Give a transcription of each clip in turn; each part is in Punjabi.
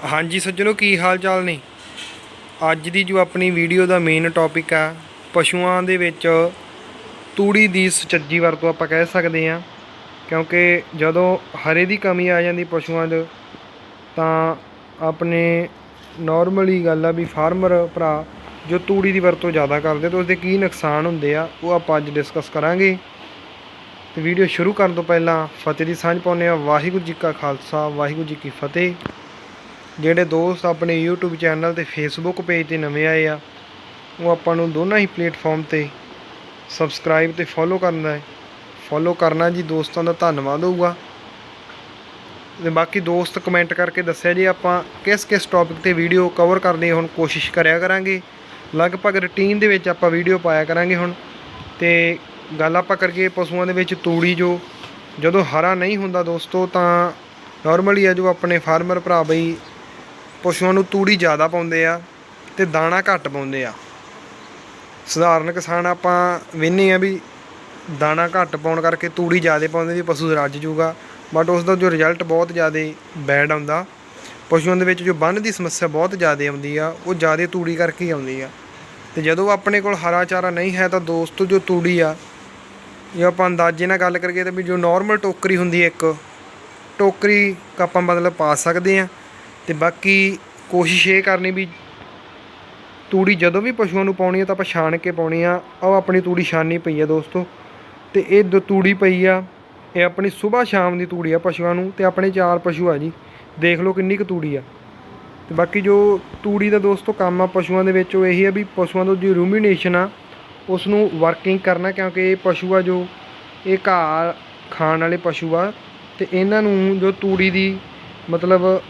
ਹਾਂਜੀ ਸੱਜਣੋ, ਕੀ ਹਾਲ ਚਾਲ ਨੇ? ਅੱਜ ਦੀ ਜੋ ਆਪਣੀ ਵੀਡੀਓ ਦਾ ਮੇਨ ਟੌਪਿਕ ਆ, ਪਸ਼ੂਆਂ ਦੇ ਵਿੱਚ ਤੂੜੀ ਦੀ ਸੁਚੱਜੀ ਵਰਤੋਂ ਆਪਾਂ ਕਹਿ ਸਕਦੇ ਹਾਂ, ਕਿਉਂਕਿ ਜਦੋਂ ਹਰੇ ਦੀ ਕਮੀ ਆ ਜਾਂਦੀ ਪਸ਼ੂਆਂ 'ਚ, ਤਾਂ ਆਪਣੇ ਨਾਰਮਲੀ ਗੱਲ ਆ ਵੀ ਫਾਰਮਰ ਭਰਾ ਜੋ ਤੂੜੀ ਦੀ ਵਰਤੋਂ ਜ਼ਿਆਦਾ ਕਰਦੇ ਤਾਂ ਉਸਦੇ ਕੀ ਨੁਕਸਾਨ ਹੁੰਦੇ ਆ, ਉਹ ਆਪਾਂ ਅੱਜ ਡਿਸਕਸ ਕਰਾਂਗੇ। ਤੇ ਵੀਡੀਓ ਸ਼ੁਰੂ ਕਰਨ ਤੋਂ ਪਹਿਲਾਂ ਫਤਿਹ ਦੀ ਸਾਂਝ ਪਾਉਂਦੇ ਆ ਵਾਹਿਗੁਰੂ ਜੀ ਕਾ ਖਾਲਸਾ, ਵਾਹਿਗੁਰੂ ਜੀ ਕੀ ਫਤਿਹ। ਜਿਹੜੇ ਦੋਸਤ ਆਪਣੇ YouTube ਚੈਨਲ ਤੇ Facebook ਪੇਜ ਤੇ ਨਵੇਂ ਆਏ ਆ, ਉਹ ਆਪਾਂ ਨੂੰ ਦੋਨਾਂ ਹੀ ਪਲੇਟਫਾਰਮ ਤੇ ਸਬਸਕ੍ਰਾਈਬ ਤੇ ਫੋਲੋ ਕਰਨਾ ਹੈ। ਫੋਲੋ ਕਰਨਾ ਜੀ, ਦੋਸਤਾਂ ਦਾ ਧੰਨਵਾਦ ਹੋਊਗਾ। ਤੇ ਬਾਕੀ ਦੋਸਤ ਕਮੈਂਟ ਕਰਕੇ ਦੱਸਿਆ ਜੀ, ਆਪਾਂ ਕਿਸ ਕਿਸ ਟੌਪਿਕ ਤੇ ਵੀਡੀਓ ਕਵਰ ਕਰਨ ਦੀ ਹੁਣ ਕੋਸ਼ਿਸ਼ ਕਰਿਆ ਕਰਾਂਗੇ। ਲਗਭਗ ਰੁਟੀਨ ਦੇ ਵਿੱਚ ਆਪਾਂ ਵੀਡੀਓ ਪਾਇਆ ਕਰਾਂਗੇ ਹੁਣ। ਤੇ ਗੱਲ ਆਪਾਂ ਕਰਕੇ ਪਸ਼ੂਆਂ ਦੇ ਵਿੱਚ ਤੂੜੀ ਜੋ, ਜਦੋਂ ਹਰਾ ਨਹੀਂ ਹੁੰਦਾ ਦੋਸਤੋ, ਤਾਂ ਨਾਰਮਲੀ ਆ ਜੋ ਆਪਣੇ ਫਾਰਮਰ ਭਰਾ ਬਈ ਪਸ਼ੂਆਂ ਨੂੰ ਤੂੜੀ ਜ਼ਿਆਦਾ ਪਾਉਂਦੇ ਆ ਤੇ ਦਾਣਾ ਘੱਟ ਪਾਉਂਦੇ ਆ। ਸਧਾਰਨ ਕਿਸਾਨ ਆਪਾਂ ਵੇਨੇ ਆ ਵੀ ਦਾਣਾ ਘੱਟ ਪਾਉਣ ਕਰਕੇ ਤੂੜੀ ਜ਼ਿਆਦਾ ਪਾਉਂਦੇ ਵੀ ਪਸ਼ੂ ਰੱਜ ਜੂਗਾ। ਬਟ ਉਸ ਦਾ ਜੋ ਰਿਜ਼ਲਟ ਬਹੁਤ ਜ਼ਿਆਦਾ ਬੈਡ ਆਉਂਦਾ। ਪਸ਼ੂਆਂ ਦੇ ਵਿੱਚ ਜੋ ਬੰਨ ਦੀ ਸਮੱਸਿਆ ਬਹੁਤ ਜ਼ਿਆਦਾ ਆਉਂਦੀ ਆ, ਉਹ ਜ਼ਿਆਦਾ ਤੂੜੀ ਕਰਕੇ ਹੀ ਆਉਂਦੀ ਆ। ਤੇ ਜਦੋਂ ਆਪਣੇ ਕੋਲ ਹਰਾ ਚਾਰਾ ਨਹੀਂ ਹੈ ਤਾਂ ਦੋਸਤੋ ਜੋ ਤੂੜੀ ਆ, ਜੇ ਆਪਾਂ ਅੰਦਾਜ਼ੇ ਨਾਲ ਗੱਲ ਕਰੀਏ ਤਾਂ ਵੀ ਜੋ ਨਾਰਮਲ ਟੋਕਰੀ ਹੁੰਦੀ ਹੈ ਇੱਕ, ਟੋਕਰੀ ਆਪਾਂ ਮਤਲਬ ਪਾ ਸਕਦੇ ਆ। ਤੇ ਬਾਕੀ ਕੋਸ਼ਿਸ਼ ਇਹ ਕਰਨੀ ਵੀ ਤੂੜੀ ਜਦੋਂ ਵੀ ਪਸ਼ੂਆਂ ਨੂੰ ਪਾਉਣੀ ਆ ਤਾਂ ਆਪਾਂ ਛਾਣ ਕੇ ਪਾਉਣੀ ਆ। ਉਹ ਆਪਣੀ ਤੂੜੀ ਛਾਨੀ ਪਈ ਆ ਦੋਸਤੋ। ਤੇ ਇਹ ਦੋ ਤੂੜੀ ਪਈ ਆ। ਇਹ ਆਪਣੀ ਸਵੇਰ ਸ਼ਾਮ ਦੀ ਤੂੜੀ ਆ ਪਸ਼ੂਆਂ ਨੂੰ ਤੇ ਆਪਣੇ ਚਾਰ ਪਸ਼ੂ ਆ ਜੀ। ਦੇਖ ਲਓ ਕਿੰਨੀ ਕੁ ਤੂੜੀ ਆ। ਤੇ ਬਾਕੀ ਜੋ ਤੂੜੀ ਦਾ ਦੋਸਤੋ ਕੰਮ ਆ ਪਸ਼ੂਆਂ ਦੇ ਵਿੱਚ ਉਹ ਇਹੀ ਆ ਵੀ ਪਸ਼ੂਆਂ ਤੋਂ ਜੋ ਰੂਮੀਨੇਸ਼ਨ ਆ ਉਸ ਨੂੰ ਵਰਕਿੰਗ ਕਰਨਾ ਕਿਉਂਕਿ ਇਹ ਪਸ਼ੂ ਆ ਜੋ ਇਹ ਘਾਹ ਖਾਣ ਵਾਲੇ ਪਸ਼ੂ ਆ। ਤੇ ਇਹਨਾਂ ਨੂੰ ਜੋ ਤੂੜੀ ਦੀ ਮਤਲਬ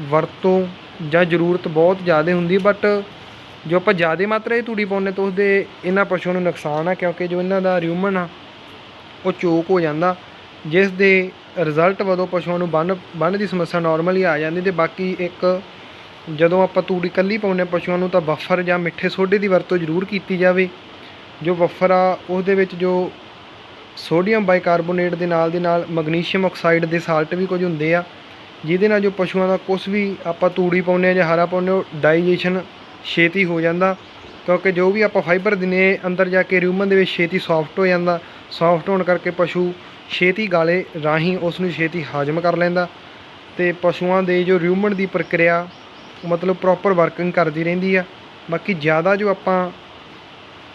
ਵਰਤੋਂ ਜਾਂ ਜ਼ਰੂਰਤ ਬਹੁਤ ਜ਼ਿਆਦਾ ਹੁੰਦੀ ਬਟ ਜੋ ਆਪਾਂ ਜ਼ਿਆਦਾ ਮਾਤਰਾ 'ਚ ਤੂੜੀ ਪਾਉਂਦੇ ਤਾਂ ਉਸਦੇ ਇਹਨਾਂ ਪਸ਼ੂਆਂ ਨੂੰ ਨੁਕਸਾਨ ਆ, ਕਿਉਂਕਿ ਜੋ ਇਹਨਾਂ ਦਾ ਰਿਊਮਨ ਆ, ਉਹ ਚੋਕ ਹੋ ਜਾਂਦਾ, ਜਿਸ ਦੇ ਰਿਜ਼ਲਟ ਵਜੋਂ ਪਸ਼ੂਆਂ ਨੂੰ ਬੰਨ ਬੰਨ ਦੀ ਸਮੱਸਿਆ ਨਾਰਮਲੀ ਆ ਜਾਂਦੀ ਤੇ ਬਾਕੀ ਇੱਕ ਜਦੋਂ ਆਪਾਂ ਤੂੜੀ ਕੱਲੀ ਪਾਉਂਦੇ ਹਾਂ ਪਸ਼ੂਆਂ ਨੂੰ ਤਾਂ ਬਫਰ ਜਾਂ ਮਿੱਠੇ ਸੋਡੇ ਦੀ ਵਰਤੋਂ ਜ਼ਰੂਰ ਕੀਤੀ ਜਾਵੇ। ਜੋ ਬਫਰ ਆ ਉਸ ਦੇ ਵਿੱਚ ਜੋ ਸੋਡੀਅਮ ਬਾਈਕਾਰਬੋਨੇਟ ਦੇ ਨਾਲ ਦੇ ਨਾਲ ਮੈਗਨੀਸ਼ੀਅਮ ਆਕਸਾਈਡ ਦੇ ਸਾਲਟ ਵੀ ਕੁਝ ਹੁੰਦੇ ਆ ਜਿਹਦੇ ਨਾਲ ਜੋ ਪਸ਼ੂਆਂ ਦਾ ਕੁਝ ਵੀ ਆਪਾਂ ਤੂੜੀ ਪਾਉਂਦੇ ਆ ਜਾਂ ਹਰਾ ਪਾਉਂਦੇ ਉਹ ਡਾਈਜੈਸ਼ਨ ਛੇਤੀ ਹੋ ਜਾਂਦਾ। ਕਿਉਂਕਿ ਜੋ ਵੀ ਆਪਾਂ ਫਾਈਬਰ ਦਿਨੇ ਅੰਦਰ ਜਾ ਕੇ ਰਿਊਮਨ ਦੇ ਵਿੱਚ ਛੇਤੀ ਸੌਫਟ ਹੋ ਜਾਂਦਾ। ਸੌਫਟ ਹੋਣ ਕਰਕੇ ਪਸ਼ੂ ਛੇਤੀ ਗਾਲੇ ਰਾਹੀਂ ਉਸ ਨੂੰ ਛੇਤੀ ਹਾਜ਼ਮ ਕਰ ਲੈਂਦਾ। ਤੇ ਪਸ਼ੂਆਂ ਦੇ ਜੋ ਰਿਊਮਨ ਦੀ ਪ੍ਰਕਿਰਿਆ ਮਤਲਬ ਪ੍ਰੋਪਰ ਵਰਕਿੰਗ ਕਰਦੀ ਰਹਿੰਦੀ ਆ। ਬਾਕੀ ਜ਼ਿਆਦਾ ਜੋ ਆਪਾਂ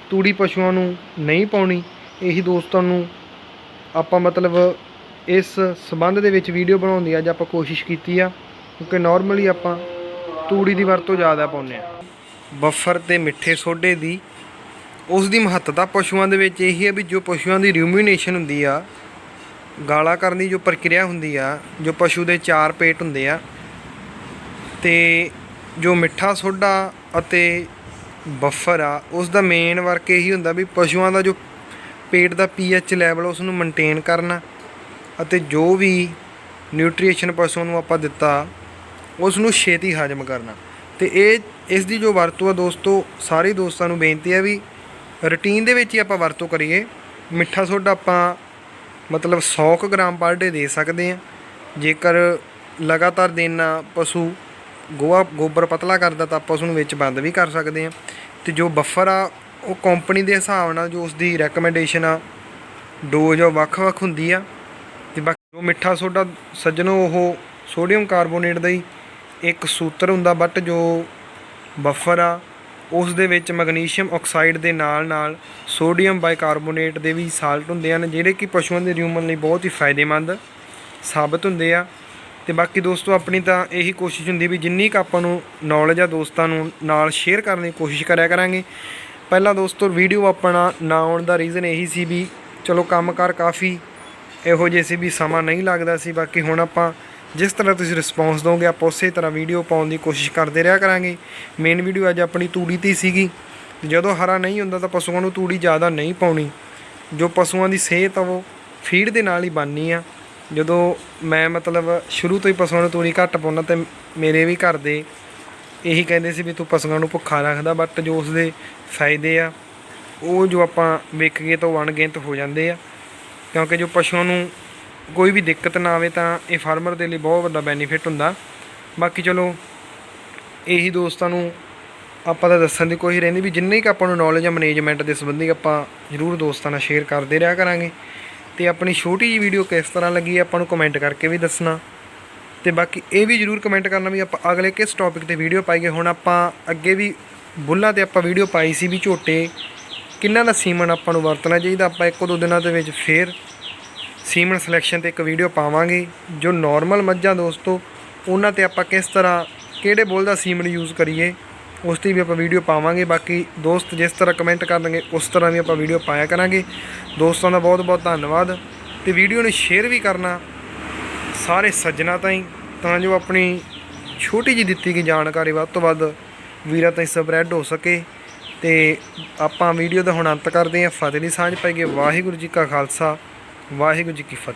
ਤੂੜੀ ਪਸ਼ੂਆਂ ਨੂੰ ਨਹੀਂ ਪਾਉਣੀ, ਇਹੀ ਦੋਸਤਾਂ ਨੂੰ ਆਪਾਂ ਮਤਲਬ ਇਸ ਸੰਬੰਧ ਦੇ ਵਿੱਚ ਵੀਡੀਓ ਬਣਾਉਣ ਦੀ ਅੱਜ ਆਪਾਂ ਕੋਸ਼ਿਸ਼ ਕੀਤੀ ਆ, ਕਿਉਂਕਿ ਨਾਰਮਲੀ ਆਪਾਂ ਤੂੜੀ ਦੀ ਵਰਤੋਂ ਜ਼ਿਆਦਾ ਪਾਉਂਦੇ ਆ। ਬਫਰ ਤੇ ਮਿੱਠੇ ਸੋਡੇ ਦੀ, ਉਸ ਦੀ ਮਹੱਤਤਾ ਪਸ਼ੂਆਂ ਦੇ ਵਿੱਚ ਇਹੀ ਹੈ ਵੀ ਜੋ ਪਸ਼ੂਆਂ ਦੀ ਰਿਊਮੀਨੇਸ਼ਨ ਹੁੰਦੀ ਆ, ਗਾਲਾ ਕਰਨ ਦੀ ਜੋ ਪ੍ਰਕਿਰਿਆ ਹੁੰਦੀ ਆ, ਜੋ ਪਸ਼ੂ ਦੇ ਚਾਰ ਪੇਟ ਹੁੰਦੇ ਆ, ਤੇ ਜੋ ਮਿੱਠਾ ਸੋਡਾ ਅਤੇ ਬਫਰ ਆ, ਉਸ ਦਾ ਮੇਨ ਵਰਕ ਇਹੀ ਹੁੰਦਾ ਵੀ ਪਸ਼ੂਆਂ ਦਾ ਜੋ ਪੇਟ ਦਾ ਪੀਐਚ ਲੈਵਲ ਉਸ ਨੂੰ ਮੇਨਟੇਨ ਕਰਨਾ। ਅਤੇ ਜੋ ਵੀ ਨਿਊਟ੍ਰੀਸ਼ਨ ਪਸ਼ੂ ਨੂੰ ਆਪਾਂ ਦਿੱਤਾ ਉਸ ਨੂੰ ਛੇਤੀ ਹਾਜ਼ਮ ਕਰਨਾ। ਤੇ ਇਹ, ਇਸ ਦੀ ਜੋ ਵਰਤੋਂ ਆ ਦੋਸਤੋ, ਸਾਰੇ ਦੋਸਤਾਂ ਨੂੰ ਬੇਨਤੀ ਹੈ ਵੀ ਰੁਟੀਨ ਦੇ ਵਿੱਚ ਹੀ ਆਪਾਂ ਵਰਤੋਂ ਕਰੀਏ। ਮਿੱਠਾ ਸੋਡਾ ਆਪਾਂ ਮਤਲਬ 100 ਕੁ ਗ੍ਰਾਮ ਪਰ ਡੇ ਦੇ ਸਕਦੇ ਆ ਜੇਕਰ ਲਗਾਤਾਰ ਦੇਣਾ ਪਸ਼ੂ ਗੋਹਾ ਗੋਬਰ ਪਤਲਾ ਕਰਦਾ ਤਾਂ ਆਪਾਂ ਉਸ ਨੂੰ ਵਿੱਚ ਬੰਦ ਵੀ ਕਰ ਸਕਦੇ ਆ ਤੇ ਜੋ ਬਫਰ ਆ, ਉਹ ਕੰਪਨੀ ਦੇ ਹਿਸਾਬ ਨਾਲ ਜੋ ਉਸ ਦੀ ਰეკਮੈਂਡੇਸ਼ਨ ਆ ਡੋਜ਼ ਆ ਵੱਖ-ਵੱਖ ਹੁੰਦੀ ਆ। ਜੋ ਮਿੱਠਾ ਸੋਡਾ ਸੱਜਣੋ, ਉਹ ਸੋਡੀਅਮ ਕਾਰਬੋਨੇਟ ਦਾ ਹੀ ਇੱਕ ਸੂਤਰ ਹੁੰਦਾ ਬਟ ਜੋ ਬਫਰ ਆ, ਉਸ ਦੇ ਵਿੱਚ ਮੈਗਨੀਸ਼ੀਅਮ ਆਕਸਾਈਡ ਦੇ ਨਾਲ ਨਾਲ ਸੋਡੀਅਮ ਬਾਈਕਾਰਬੋਨੇਟ ਦੇ ਵੀ ਸਾਲਟ ਹੁੰਦੇ ਹਨ, ਜਿਹੜੇ ਕਿ ਪਸ਼ੂਆਂ ਦੇ ਰਿਊਮਨ ਲਈ ਬਹੁਤ ਹੀ ਫਾਇਦੇਮੰਦ ਸਾਬਤ ਹੁੰਦੇ ਆ। ਤੇ ਬਾਕੀ ਦੋਸਤੋ, ਆਪਣੀ ਤਾਂ ਇਹੀ ਕੋਸ਼ਿਸ਼ ਹੁੰਦੀ ਵੀ ਜਿੰਨੀ ਕੁ ਆਪਾਂ ਨੂੰ ਨੌਲੇਜ ਆ ਦੋਸਤਾਂ ਨੂੰ ਨਾਲ ਸ਼ੇਅਰ ਕਰਨ ਦੀ ਕੋਸ਼ਿਸ਼ ਕਰਿਆ ਕਰਾਂਗੇ। ਪਹਿਲਾਂ ਦੋਸਤੋ ਵੀਡੀਓ ਆਪਣਾ ਨਾ ਆਉਣ ਦਾ ਰੀਜ਼ਨ ਇਹੀ ਸੀ ਵੀ ਚਲੋ ਕੰਮਕਾਰ ਕਾਫੀ ਇਹੋ ਜਿਹੇ ਸੀ ਵੀ ਸਮਾਂ ਨਹੀਂ ਲੱਗਦਾ ਸੀ। ਬਾਕੀ ਹੁਣ ਆਪਾਂ ਜਿਸ ਤਰ੍ਹਾਂ ਤੁਸੀਂ ਰਿਸਪੌਂਸ ਦੋਗੇ, ਆਪਾਂ ਉਸੇ ਤਰ੍ਹਾਂ ਵੀਡੀਓ ਪਾਉਣ ਦੀ ਕੋਸ਼ਿਸ਼ ਕਰਦੇ ਰਿਹਾ ਕਰਾਂਗੇ। ਮੇਨ ਵੀਡੀਓ ਅੱਜ ਆਪਣੀ ਤੂੜੀ ਤੇ ਹੀ ਸੀਗੀ। ਜਦੋਂ ਹਰਾ ਨਹੀਂ ਹੁੰਦਾ ਤਾਂ ਪਸ਼ੂਆਂ ਨੂੰ ਤੂੜੀ ਜ਼ਿਆਦਾ ਨਹੀਂ ਪਾਉਣੀ। ਜੋ ਪਸ਼ੂਆਂ ਦੀ ਸਿਹਤ ਆ ਉਹ ਫੀਡ ਦੇ ਨਾਲ ਹੀ ਬਣਨੀ ਆ। ਜਦੋਂ ਮੈਂ ਮਤਲਬ ਸ਼ੁਰੂ ਤੋਂ ਹੀ ਪਸ਼ੂਆਂ ਨੂੰ ਤੂੜੀ ਘੱਟ ਪਾਉਣਾ ਤੇ ਮੇਰੇ ਵੀ ਘਰ ਦੇ ਇਹੀ ਕਹਿੰਦੇ ਸੀ ਵੀ ਤੂੰ ਪਸ਼ੂਆਂ ਨੂੰ ਭੁੱਖਾ ਰੱਖਦਾ ਬਟ ਜੋ ਉਸਦੇ ਫਾਇਦੇ ਆ, ਉਹ ਜੋ ਆਪਾਂ ਵੇਖ ਕੇ ਤਾਂ ਉਹ ਅਣਗਿਣਤ ਹੋ ਜਾਂਦੇ ਆ। ਕਿਉਂਕਿ ਜੋ ਪਸ਼ੂਆਂ ਨੂੰ ਕੋਈ ਵੀ ਦਿੱਕਤ ਨਾ ਆਵੇ ਤਾਂ ਇਹ ਫਾਰਮਰ ਦੇ ਲਈ ਬਹੁਤ ਵੱਡਾ ਬੈਨੀਫਿਟ ਹੁੰਦਾ। ਬਾਕੀ ਚਲੋ, ਇਹੀ ਦੋਸਤਾਂ ਨੂੰ ਆਪਾਂ ਤਾਂ ਦੱਸਣ ਦੀ ਕੋਸ਼ਿਸ਼ ਰਹਿੰਦੀ ਵੀ ਜਿੰਨੇ ਕੁ ਆਪਾਂ ਨੂੰ ਨੌਲੇਜ ਆ ਮੈਨੇਜਮੈਂਟ ਦੇ ਸੰਬੰਧੀ ਆਪਾਂ ਜ਼ਰੂਰ ਦੋਸਤਾਂ ਨਾਲ ਸ਼ੇਅਰ ਕਰਦੇ ਰਿਹਾ ਕਰਾਂਗੇ। ਤੇ ਆਪਣੀ ਛੋਟੀ ਜਿਹੀ ਵੀਡੀਓ ਕਿਸ ਤਰ੍ਹਾਂ ਲੱਗੀ ਆਪਾਂ ਨੂੰ ਕਮੈਂਟ ਕਰਕੇ ਵੀ ਦੱਸਣਾ। ਤੇ ਬਾਕੀ ਇਹ ਵੀ ਜਰੂਰ ਕਮੈਂਟ ਕਰਨਾ ਵੀ ਆਪਾਂ ਅਗਲੇ ਕਿਸ ਟੌਪਿਕ ਤੇ ਵੀਡੀਓ ਪਾਈਏ। ਹੁਣ ਆਪਾਂ ਅੱਗੇ ਵੀ ਬੁੱਲਾਂ ਤੇ ਆਪਾਂ ਵੀਡੀਓ ਪਾਈ ਸੀ ਵੀ ਝੋਟੇ ਕਿੰਨਾਂ ਦਾ ਸੀਮਨ ਆਪਾਂ ਨੂੰ ਵਰਤਣਾ ਚਾਹੀਦਾ? ਆਪਾਂ ਇੱਕ ਦੋ ਦਿਨਾਂ ਦੇ ਵਿੱਚ ਫੇਰ ਸੀਮਨ ਸਿਲੈਕਸ਼ਨ ਤੇ ਇੱਕ ਵੀਡੀਓ ਪਾਵਾਂਗੇ, ਜੋ ਨਾਰਮਲ ਮੱਝਾਂ ਦੋਸਤੋ, ਉਹਨਾਂ ਤੇ ਆਪਾਂ ਕਿਸ ਤਰ੍ਹਾਂ, ਕਿਹੜੇ ਬੁੱਲ ਦਾ ਸੀਮਨ ਯੂਜ਼ ਕਰੀਏ, ਉਸ ਦੀ ਵੀ ਆਪਾਂ ਵੀਡੀਓ ਪਾਵਾਂਗੇ। ਬਾਕੀ ਦੋਸਤ ਜਿਸ ਤਰ੍ਹਾਂ ਕਮੈਂਟ ਕਰਨਗੇ ਉਸ ਤਰ੍ਹਾਂ ਵੀ ਆਪਾਂ ਵੀਡੀਓ ਪਾਇਆ ਕਰਾਂਗੇ। ਦੋਸਤਾਂ ਦਾ ਬਹੁਤ ਬਹੁਤ ਧੰਨਵਾਦ। ਤੇ ਵੀਡੀਓ ਨੂੰ ਸ਼ੇਅਰ ਵੀ ਕਰਨਾ ਸਾਰੇ ਸੱਜਣਾ ਤਾਈਂ, ਤਾਂ ਜੋ ਆਪਣੀ ਛੋਟੀ ਜਿਹੀ ਦਿੱਤੀ ਗਈ ਜਾਣਕਾਰੀ ਵੱਧ ਤੋਂ ਵੱਧ ਵੀਰਾਂ ਤਾਈਂ ਸਪਰੈਡ ਹੋ ਸਕੇ। ਤੇ ਆਪਾਂ ਵੀਡੀਓ ਦਾ ਹੁਣ ਅੰਤ ਕਰਦੇ ਹਾਂ। ਫਤਿਹ ਦੀ ਸਾਂਝ ਪਾਈਏ ਵਾਹਿਗੁਰੂ ਜੀ ਕਾ ਖਾਲਸਾ, ਵਾਹਿਗੁਰੂ ਜੀ ਕੀ ਫਤਿਹ।